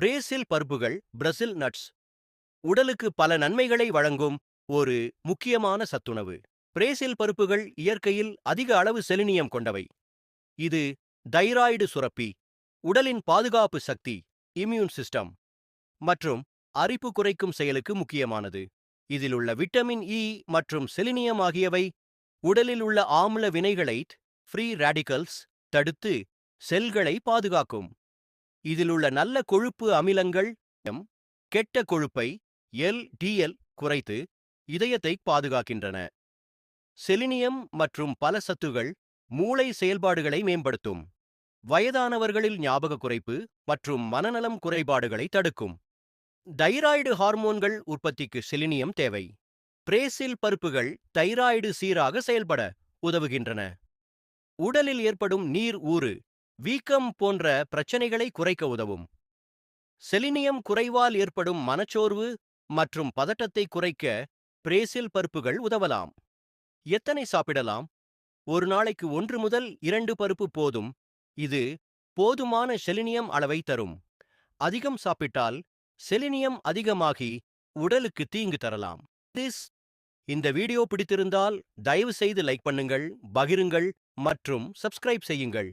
Brazil பருப்புகள் Brazil nuts. உடலுக்கு பல நன்மைகளை வழங்கும் ஒரு முக்கியமான சத்துணவு. பிரேசில் பருப்புகள் இயற்கையில் அதிக அளவு செலினியம் கொண்டவை. இது தைராய்டு சுரப்பி உடலின் பாதுகாப்பு சக்தி இம்யூன் சிஸ்டம் மற்றும் அரிப்பு குறைக்கும் செயலுக்கு முக்கியமானது. இதில் உள்ள விட்டமின் இ மற்றும் செலினியம் ஆகியவை உடலில் உள்ள ஆம்ல வினைகளை ஃப்ரீ ரேடிக்கல்ஸ் தடுத்து செல்களை பாதுகாக்கும். இதில் உள்ள நல்ல கொழுப்பு அமிலங்கள் எம், கெட்ட கொழுப்பை எல் டிஎல் குறைத்து இதயத்தை பாதுகாக்கின்றன. செலினியம் மற்றும் பல சத்துகள் மூளை செயல்பாடுகளை மேம்படுத்தும். வயதானவர்களில் ஞாபக குறைப்பு மற்றும் மனநலம் குறைபாடுகளை தடுக்கும். தைராய்டு ஹார்மோன்கள் உற்பத்திக்கு செலினியம் தேவை. பிரேசில் பருப்புகள் தைராய்டு சீராக செயல்பட உதவுகின்றன. உடலில் ஏற்படும் நீர் ஊறு வீக்கம் போன்ற பிரச்சனைகளை குறைக்க உதவும். செலினியம் குறைவால் ஏற்படும் மனச்சோர்வு மற்றும் பதட்டத்தை குறைக்க பிரேசில் பருப்புகள் உதவலாம். எத்தனை சாப்பிடலாம்? ஒரு நாளைக்கு ஒன்று முதல் இரண்டு பருப்பு போதும். இது போதுமான செலினியம் அளவை தரும். அதிகம் சாப்பிட்டால் செலினியம் அதிகமாகி உடலுக்கு தீங்கு தரலாம். திஸ் இந்த வீடியோ பிடித்திருந்தால் தயவு செய்து லைக் பண்ணுங்கள் பகிருங்கள் மற்றும் சப்ஸ்கிரைப் செய்யுங்கள்.